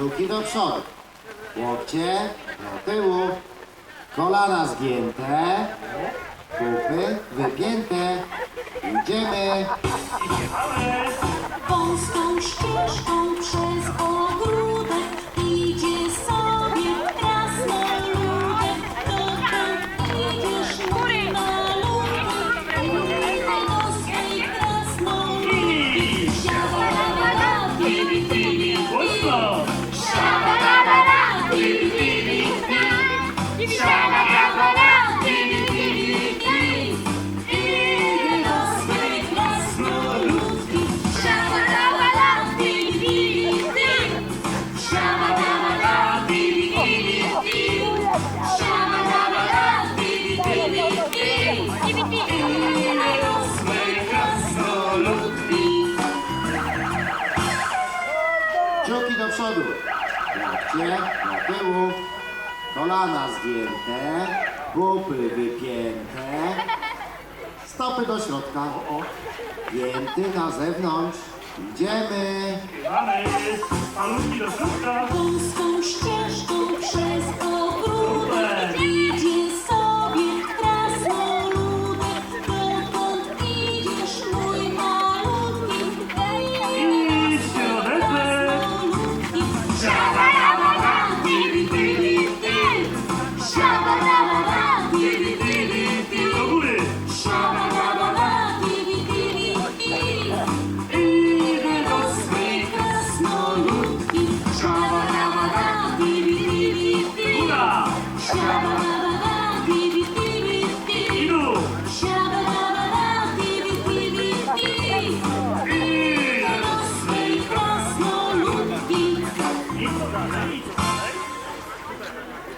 Czułki do przodu. Łokcie do tyłu. Kolana zgięte. Pupy wygięte. Idziemy. Wąską ścieżką. przodu, łokcie do tyłu, kolana zgięte, pupy wypięte, stopy do środka, o, o. pięty na zewnątrz, idziemy. Mamy, paluszki do środka.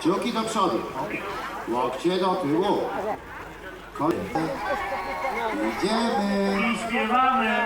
Kciuki do przodu. Łokcie do tyłu. Kolejne. Idziemy. I śpiewamy.